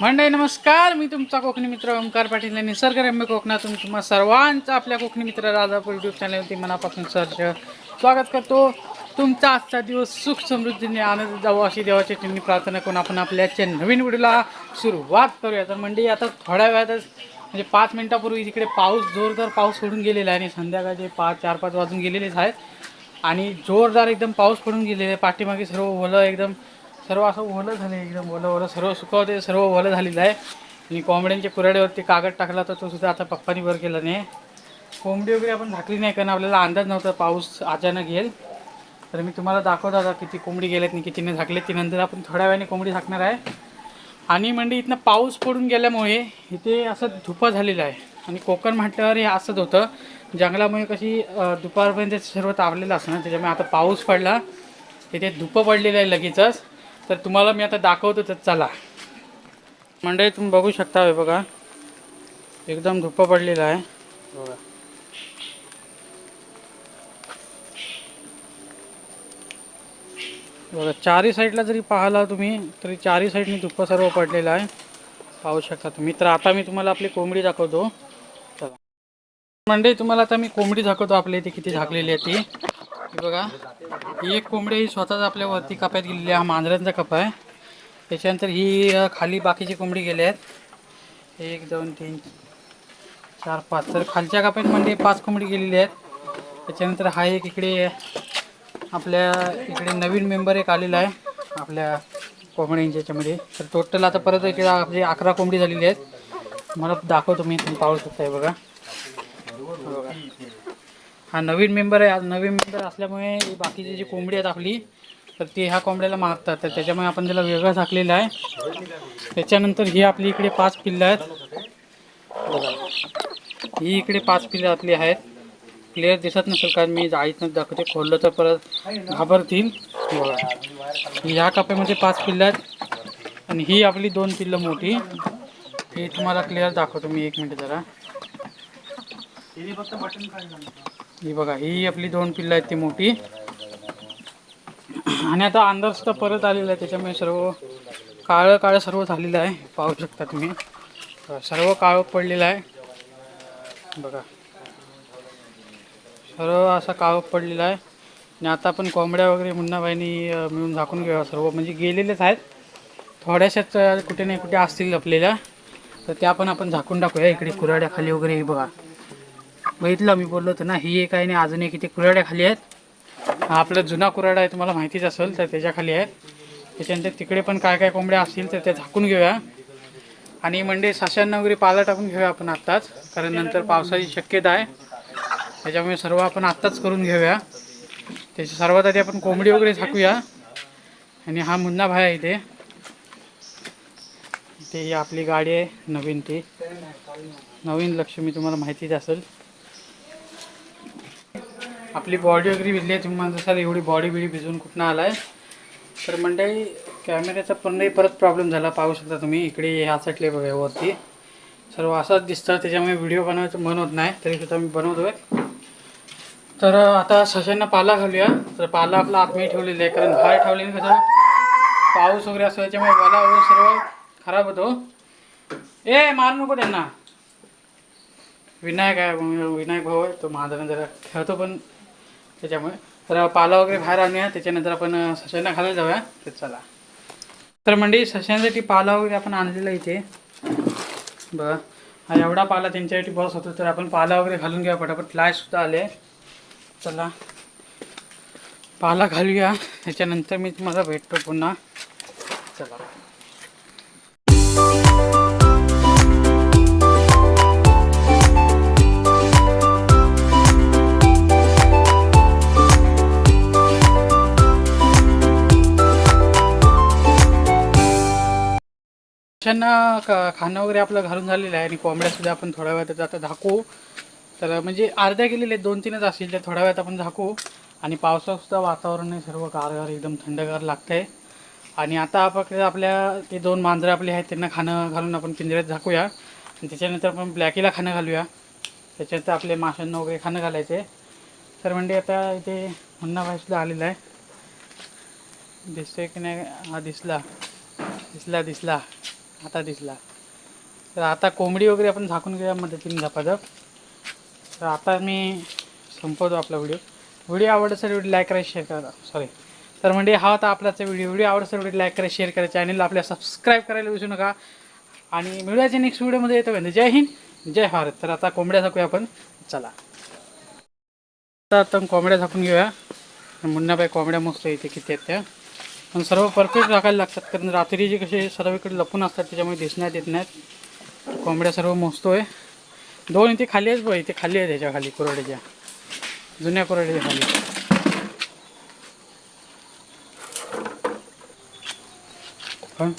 मंडळी नमस्कार. मी तुमचा कोकणी मित्र ओंकार पाटील आणि निसर्गरम्य कोकणातून तुम्हा सर्वांचं आपल्या कोकणी मित्र राजापूर यूट्यूब चॅनलवरती मनापासून सर्च स्वागत करतो. तुमचा आजचा दिवस सुख समृद्धीने आनंद जावो अशी देवाची त्यांनी प्रार्थना करून आपण आपल्याच्या नवीन व्हिडिओला सुरुवात करूया. तर मंडळी आता थोड्या वेळातच म्हणजे पाच मिनिटापूर्वी तिकडे पाऊस जोरदार पाऊस पडून गेलेला आहे आणि संध्याकाळचे पाच चार पाच वाजून गेलेलेच आहेत. आणि जोरदार एकदम पाऊस पडून गेलेले आहे. पाठीमागे सर्व ओलं एकदम सर्व असं ओलं झालं एकदम ओलं ओलं. सर्व सुकवते सर्व ओलं झालेलं आहे. आणि कोंबड्यांच्या कुऱ्हाडीवरती कागद टाकला तर तो सुद्धा आता पप्पानी वर केला नाही. कोंबडी वगैरे आपण झाकली नाही कारण आपल्याला अंदाज नव्हता पाऊस अचानक येईल. तर मी तुम्हाला दाखवतो आता किती कोंबडी गेल्यात आणि कितीने झाकले ती नंतर आपण थोड्या वेळाने कोंबडी झाकणार आहे. आणि म्हणजे इथनं पाऊस पडून गेल्यामुळे इथे असं धुपा झालेलं आहे. आणि कोकण म्हटल्यावर हे असंच होतं. जंगलामुळे कशी दुपारपर्यंत सर्व तावलेलं असतं त्याच्यामुळे आता पाऊस पडला. तिथे धुपं पडलेलं आहे लगेचच. तर तुम्हाला मी आता दाखवतो तर चला. मंडळी तुम्ही बघू शकता हे बघा. एकदम धुप्प पडलेलं आहे. बघा बघा चारही साईडला जरी पाहिला तुम्ही तरी चारही साईडने धुप्प सर्व पडलेलं आहे. पाहू शकता तुम्ही. तर आता मी तुम्हाला आपली कोंबडी दाखवतो. चला. मंडळी तुम्हाला आता मी कोंबडी दाखवतो आपल्या इथे किती झाकलेली आहे ती. बघा ही एक कोंबडी ही स्वतःच आपल्या वरती कप्यात गेलेली आहे. हा मांजरांचा कपा आहे. त्याच्यानंतर ही खाली बाकीची कोंबडी गेली आहेत. एक दोन तीन चार पाच. तर खालच्या कप्यात म्हणजे पाच कोंबडी गेलेली आहेत. त्याच्यानंतर हा एक इकडे आपल्या इकडे नवीन मेंबर एक आलेला आहे आपल्या कोंबड्यांच्या याच्यामध्ये तर टोटल आता परत इकडे आपली अकरा कोंबडी झालेली आहेत. मला दाखवतो मी तुम्ही पाहू शकता बघा. हा नवीन मेंबर आहे. आज नवीन मेंबर असल्यामुळे ही बाकीची जी कोंबडी आहेत आपली तर ती ह्या कोंबड्याला मागतात. तर त्याच्यामुळे आपण त्याला वेगळं झाकलेला आहे. त्याच्यानंतर ही आपली इकडे पाच पिल्लं आहेत. ही इकडे पाच पिल्लं आपली आहेत. क्लिअर दिसत नसेल कारण मी जाळीतनं दाखवते. खोललं तर परत घाबरतील. बघा ह्या कप्प्यामध्ये पाच पिल्लं आहेत. आणि ही आपली दोन पिल्लं मोठी. ही तुम्हाला क्लिअर दाखवतो मी एक मिनिट जरा. ही बघा ही आपली दोन पिल्लं आहेत ती मोठी. आणि आता अंदाज तर परत आलेला आहे त्याच्यामुळे सर्व काळं काळं सर्व झालेलं आहे. पाहू शकता तुम्ही. सर्व काळं पडलेलं आहे. बघा. सर्व असा काळं पडलेला आहे. आणि आता आपण कोंबड्या वगैरे मुन्नाबाईनी मिळून झाकून घेऊया सर्व. म्हणजे गेलेलेच आहेत. थोड्याशाच कुठे नाही कुठे असतील लपलेल्या तर त्या पण आपण झाकून टाकूया. इकडे कुऱ्हाड्या खाली वगैरे बघा. बघितलं मी बोललो होतो ना ही एक आहे आणि अजून एक इथे कुऱ्हाड्या खाली आहेत. हा आपला जुना कुऱ्हाडा आहे तुम्हाला माहितीच असेल तर त्याच्याखाली आहेत. त्याच्यानंतर तिकडे पण काय काय कोंबड्या असतील तर त्या झाकून घेऊया. आणि म्हणजे सशांना वगैरे पाला टाकून घेऊया आपण आत्ताच कारण नंतर पावसाची शक्यता आहे. त्याच्यामुळे सर्व आपण आत्ताच करून घेऊया. त्याच्या सर्वात आधी आपण कोंबडी वगैरे झाकूया. आणि हा मुन्ना भाई आहे इथे. इथे ही आपली गाडी आहे नवीन ती. नवीन लक्ष्मी तुम्हाला माहितीच असेल. आपली बॉडी वगैरे भिजली आहे. तुम्ही म्हणत असाल एवढी बॉडी बिडी भिजून कुठनं आलाय? तर मंडळी कॅमेऱ्याचा पण परत प्रॉब्लेम झाला. पाहू शकता तुम्ही इकडे ह्या साईडले बघा वरती. सर्व असंच दिसतं त्याच्यामुळे व्हिडिओ बनवायचं मन होत नाही. तरी सुद्धा मी बनवतोय. तर आता सशांना पाला घालूया. तर पाला आपला आतमध्ये ठेवलेला आहे कारण बाहेर ठेवलेलं कसं पाऊस वगैरे असं त्याच्यामुळे वाला वगैरे सर्व खराब होतो. ए मारू नको त्यांना. विनायक आहे विनायक भाऊ आहे तो माझा जरा खेळतो पण. त्याच्यामुळे. तर पाला वगैरे बाहेर आणूया. त्याच्यानंतर आपण सशांना घालायला जाऊया. तर चला. तर म्हणजे सशांसाठी पाला वगैरे आपण आणलेला इथे. बघा. हा एवढा पाला त्यांच्यासाठी बस होतो. तर आपण पाला वगैरे घालून घ्या पटापट फ्लॅशसुद्धा आले. चला. पाला घालूया त्याच्यानंतर मी तुम्हाला भेटतो पुन्हा. चला. मच्छ्यांना का खाणं वगैरे आपलं घालून झालेलं आहे आणि कोंबड्यासुद्धा आपण थोड्या वेळात आता झाकू. तर म्हणजे अर्ध्या केलेले आहेत, दोन तीनच असतील तर थोड्या वेळात आपण झाकू. आणि पावसासुद्धा वातावरण आहे सर्व गारगार एकदम थंडगार लागतंय. आणि आता आपल्याकडे आपल्या ते दोन मांजरं आपले आहेत त्यांना खाणं घालून आपण पिंजऱ्यात झाकूया. आणि त्याच्यानंतर आपण ब्लॅकीला खाणं घालूया. त्याच्यानंतर आपले माशांना वगैरे खाणं घालायचे तर म्हणजे आता इथे मुन्ना सुद्धा आलेला आहे. दिसतोय की नाही? हा दिसला. दिसला दिसला. आता दिसला. तर आता कोंबडी वगैरे आपण झाकून घेऊया मदतीने झपाझप. तर आता मी संपवतो आपला व्हिडिओ. व्हिडिओ आवडत असेल व्हिडिओ लाईक करा शेअर करा. सॉरी तर म्हणजे हा होता आपलाचा व्हिडिओ. व्हिडिओ आवडत असेल व्हिडिओ लाईक करा शेअर करा. चॅनलला आपल्या सबस्क्राईब करायला विसरू नका. आणि मिळूयाच्या नेक्स्ट व्हिडिओमध्ये येतो म्हणजे जय हिंद जय भारत. तर आता कोंबड्या झाकूया आपण. चला. आता आपण कोंबड्या झाकून घेऊया. मुन्नाबाई कोंबड्या मस्त इथे किती आहेत त्या. पण सर्व परफेक्ट राखायला लागतात. कारण रात्री जे कसे सर्वकडे लपून असतात त्याच्यामुळे दिसण्यात येत नाहीत. कोंबड्या सर्व मोजतोय. दोन इथे खाली आहेत बघ इथे खाली आहे त्याच्याखाली कुरड्याच्या जुन्या कुरड्याच्या खाली. हं?